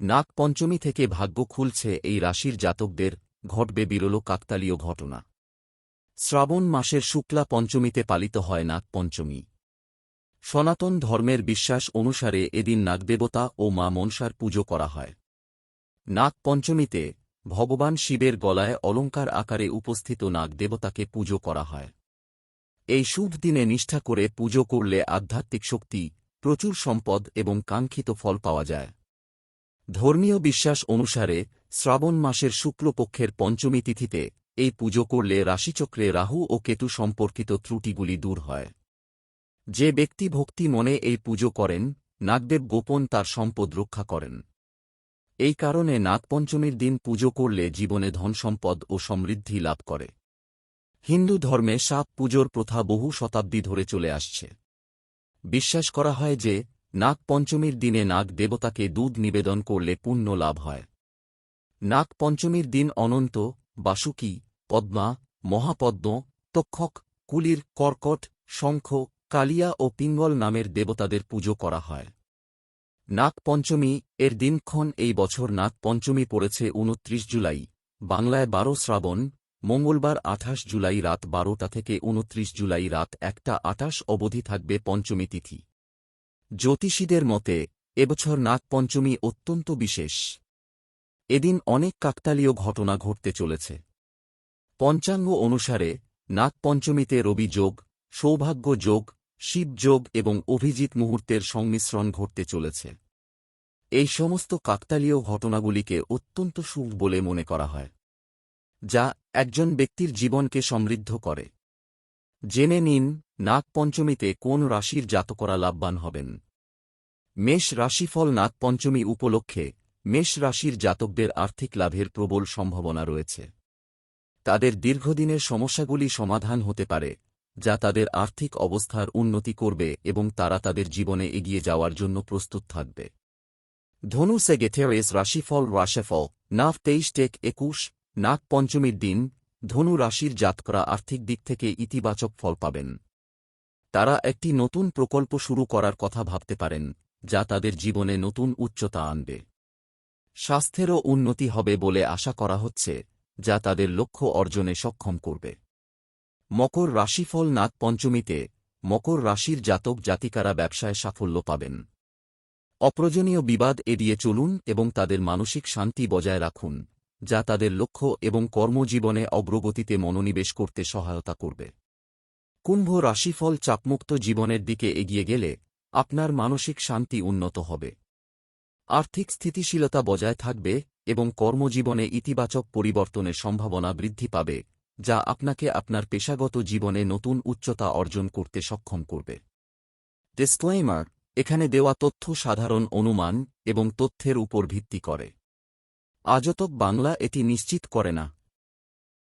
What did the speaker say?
নাগ পঞ্চমী থেকে ভাগ্য খুলছে এই রাশির জাতকদের, ঘটবে বিরল কাকতালীয় ঘটনা। শ্রাবণ মাসের শুক্লা পঞ্চমীতে পালিত হয় নাগ পঞ্চমী সনাতন ধর্মের বিশ্বাস অনুসারে এদিন নাগদেবতা ও মা মনসার পুজো করা হয়। নাগ পঞ্চমীতে ভগবান শিবের গলায় অলঙ্কার আকারে উপস্থিত নাগদেবতাকে পুজো করা হয়। এই শুভ দিনে নিষ্ঠা করে পুজো করলে আধ্যাত্মিক শক্তি, প্রচুর সম্পদ এবং কাঙ্ক্ষিত ফল পাওয়া যায়। ধর্মীয় বিশ্বাস অনুসারে, শ্রাবণ মাসের শুক্লপক্ষের পঞ্চমী তিথিতে, এই পুজো করলে রাশিচক্রে রাহু ও কেতু সম্পর্কিত ত্রুটিগুলি দূর হয়। যে ব্যক্তি ভক্তি মনে এই পুজো করেন, নাগদেব গোপন তার সম্পদ রক্ষা করেন। এই কারণে নাগপঞ্চমীর দিন পুজো করলে জীবনে ধনসম্পদ ও সমৃদ্ধি লাভ করে। হিন্দু ধর্মে সাপ পুজোর প্রথা বহু শতাব্দী ধরে চলে আসছে। বিশ্বাস করা হয় যে নাগ পঞ্চমীর দিনে নাগ দেবতাকে দুধ নিবেদন করলে পুণ্য লাভ হয়। নাগ পঞ্চমীর দিন অনন্ত, বাসুকী, পদ্মা, মহাপদ্ম, তক্ষক, কুলির, কর্কট, শঙ্খ, কালিয়া ও পিঙ্গল নামের দেবতাদের পুজো করা হয়। নাগ পঞ্চমী এর দিনক্ষণ এই বছর নাগ পঞ্চমী পড়েছে উনত্রিশ জুলাই, বাংলায় বারো শ্রাবণ, মঙ্গলবার আঠাশ জুলাই রাত বারোটা থেকে উনত্রিশ জুলাই রাত একটা আটাশ অবধি থাকবে পঞ্চমী তিথি। জ্যোতিষীদের মতে, এবছর নাগপঞ্চমী অত্যন্ত বিশেষ। এদিন অনেক কাকতালীয় ঘটনা ঘটতে চলেছে। পঞ্চাঙ্গ অনুসারে নাগ পঞ্চমীতে রবি যোগ, সৌভাগ্য যোগ, শিব যোগ এবং অভিজিৎ মুহূর্তের সংমিশ্রণ ঘটতে চলেছে। এই সমস্ত কাকতালীয় ঘটনাগুলিকে অত্যন্ত শুভ বলে মনে করা হয়, যা একজন ব্যক্তির জীবনকে সমৃদ্ধ করে। জেনে নিন, নাগপঞ্চমীতে কোন রাশির জাতকরা লাভবান হবেন। মেষ রাশিফল নাগপঞ্চমী উপলক্ষে মেষ রাশির জাতকদের আর্থিক লাভের প্রবল সম্ভাবনা রয়েছে। তাদের দীর্ঘদিনের সমস্যাগুলি সমাধান হতে পারে, যা তাদের আর্থিক অবস্থার উন্নতি করবে এবং তারা তাদের জীবনে এগিয়ে যাওয়ার জন্য প্রস্তুত থাকবে। ধনু সেগেথেরেস রাশিফল রাশেফল নাভ তেইশ টেক একুশ নাগ পঞ্চমীর দিন ধনু রাশির জাতকরা আর্থিক দিক থেকে ইতিবাচক ফল পাবেন। তারা একটি নতুন প্রকল্প শুরু করার কথা ভাবতে পারেন, যা তাদের জীবনে নতুন উচ্চতা আনবে। স্বাস্থ্যেরও উন্নতি হবে বলে আশা করা হচ্ছে, যা তাদের লক্ষ্য অর্জনে সক্ষম করবে। মকর রাশিফল নাগ পঞ্চমীতে, মকর রাশির জাতক জাতিকারা ব্যবসায় সাফল্য পাবেন। অপ্রয়োজনীয় বিবাদ এড়িয়ে চলুন এবং তাদের মানসিক শান্তি বজায় রাখুন। যা তাদের লক্ষ্য এবং কর্মজীবনে অগ্রগতিতে মনোনিবেশ করতে সহায়তা করবে। কুম্ভ রাশিফল চাপমুক্ত জীবনের দিকে এগিয়ে গেলে আপনার মানসিক শান্তি উন্নত হবে। আর্থিক স্থিতিশীলতা বজায় থাকবে এবং কর্মজীবনে ইতিবাচক পরিবর্তনের সম্ভাবনা বৃদ্ধি পাবে, যা আপনাকে আপনার পেশাগত জীবনে নতুন উচ্চতা অর্জন করতে সক্ষম করবে। ডিসক্লেইমার, এখানে দেওয়া তথ্য সাধারণ অনুমান এবং তথ্যের উপর ভিত্তি করে। আজতক বাংলা এটি নিশ্চিত করে না।